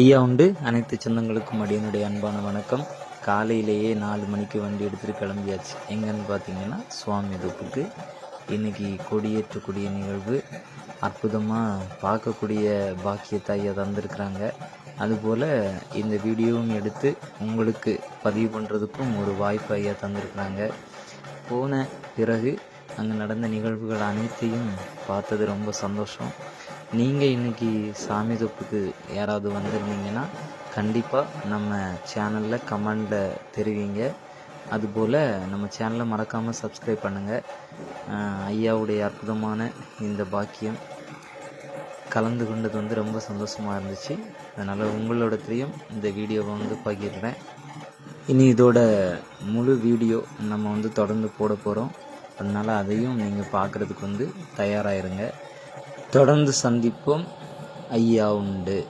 ஐயா உண்டு. அனைத்து சொந்தங்களுக்கும் அடியனுடைய அன்பான வணக்கம். காலையிலேயே நாலு மணிக்கு வண்டி எடுத்துகிட்டு கிளம்பியாச்சு. எங்கன்னு பார்த்தீங்கன்னா சுவாமி தொப்புக்கு. இன்னைக்கு கொடியேற்றக்கூடிய நிகழ்வு. அற்புதமாக பார்க்கக்கூடிய பாக்கியத்தை ஐயா தந்திருக்கிறாங்க. அதுபோல் இந்த வீடியோவும் எடுத்து உங்களுக்கு பதிவு பண்ணுறதுக்கும் ஒரு வாய்ப்பு ஐயா தந்திருக்கிறாங்க. போன பிறகு அங்கே நடந்த நிகழ்வுகள் அனைத்தையும் பார்த்தது ரொம்ப சந்தோஷம். நீங்கள் இன்றைக்கி சாமி தொப்புக்கு யாராவது வந்திருந்தீங்கன்னா கண்டிப்பாக நம்ம சேனலில் கமெண்டில் தெரிவிங்க. அதுபோல் நம்ம சேனலை மறக்காமல் சப்ஸ்கிரைப் பண்ணுங்கள் ஐயாவுடைய அற்புதமான இந்த பாக்கியம் கலந்து கொண்டது வந்து ரொம்ப சந்தோஷமாக இருந்துச்சு. அதனால் உங்களோடத்தையும் இந்த வீடியோவை வந்து பகிர்றேன். இனி இதோட முழு வீடியோ நம்ம வந்து தொடர்ந்து போட போகிறோம் அதனால் அதையும் நீங்கள் பார்க்குறதுக்கு வந்து தயாராகிருங்க தொடர்ந்து சந்திப்போம். ஐயா உண்டு.